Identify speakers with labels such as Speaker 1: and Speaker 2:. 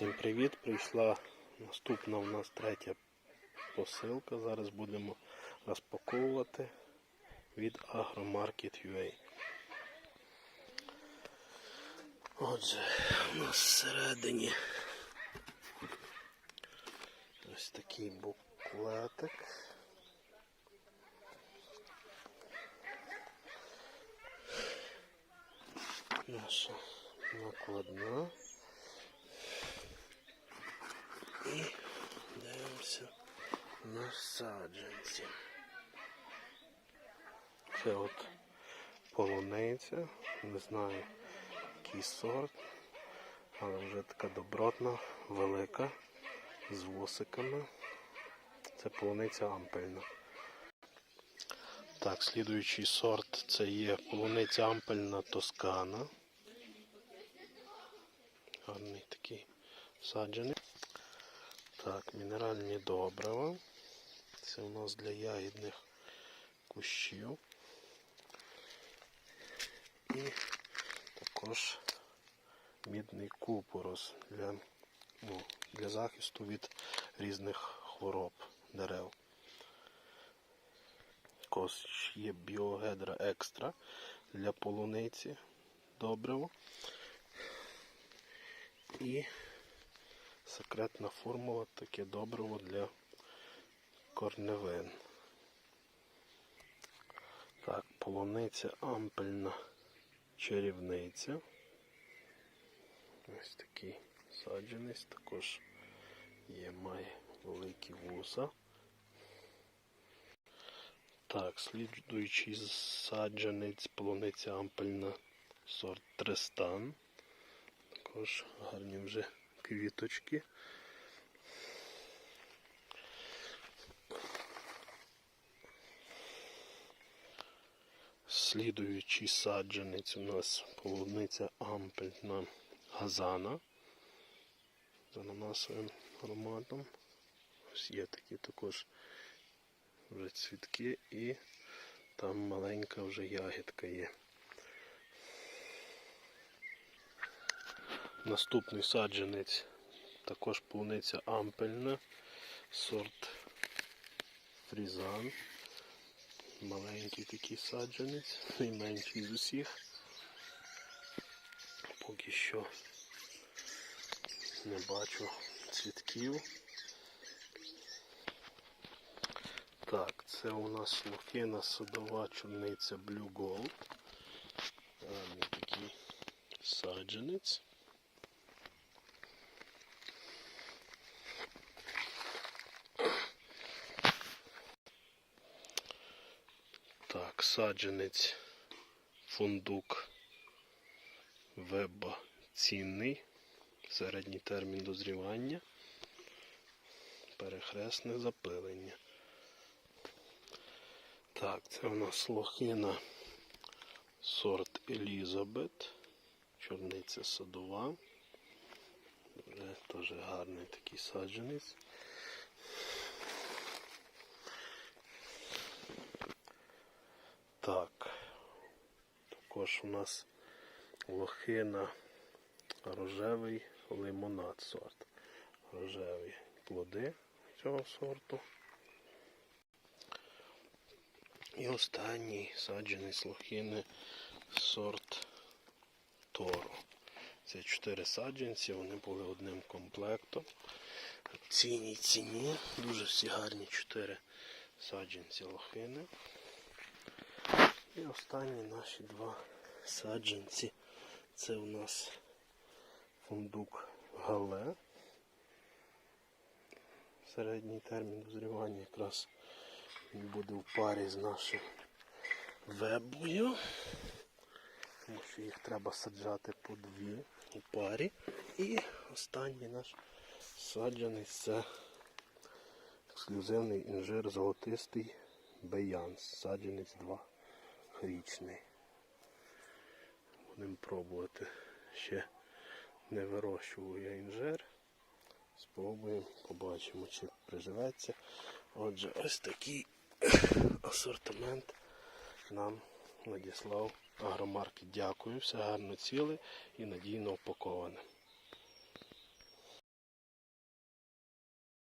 Speaker 1: Всім привіт! Прийшла наступна у нас третя посилка. Зараз будемо розпаковувати від Agromarket.ua. Отже, у нас всередині ось такий буклетик. Наша накладна. І дивимося на саджанці. Це от полуниця, не знаю який сорт, але вже така добротна, велика, з вусиками. Це полуниця ампельна. Так, слідуючий сорт це є полуниця ампельна тоскана. Гарний такий саджаний. Так, мінеральні добрива. Це у нас для ягідних кущів. І також мідний купорос для, ну, для захисту від різних хвороб дерев. Також є біогедра екстра для полуниці добриво. І секретна формула таке добриво для корневин. Так, полуниця ампельна чарівниця. Ось такий саджанець, також є, має великі вуса. Так, слідуючий саджанець полуниця ампельна сорт Тристан. Також гарні вже квіточки. Слідуючий саджанець у нас полуниця ампельна газана з ананасовим ароматом. Ось є такі також вже цвітки і там маленька вже ягідка є. Наступний саджанець також полуниця ампельна, сорт фрізан. Маленький такий саджанець, найменший з усіх. Поки що не бачу цвітків. Так, це у нас лохина садова чорниця Blue Gold. Гарний такий саджанець. Так, саджанець фундук веба цінний. Середній термін дозрівання. Перехресне запилення. Так, це у нас лохина сорт Елізабет. Чорниця садова. Вже теж гарний такий саджанець. Так, також у нас лохина рожевий лимонад сорт. Рожеві плоди цього сорту. І останній саджений з лохини сорт Торо. Це чотири саджанці, вони були одним комплектом. Цінній ціні. Дуже всі гарні чотири саджанці лохини. І останні наші два саджанці. Це у нас фундук гале. Середній термін дозрівання якраз він буде в парі з нашим вебою. Тому що їх треба саджати по дві у парі. І останній наш саджаний це ексклюзивний інжир золотистий беянс. Саджанець 2 річний. Будемо пробувати. Ще не вирощував я інжир. Спробуємо, побачимо, чи приживеться. Отже, ось такий асортимент нам надіслав агромаркет. Дякую, все гарно ціле і надійно упаковане.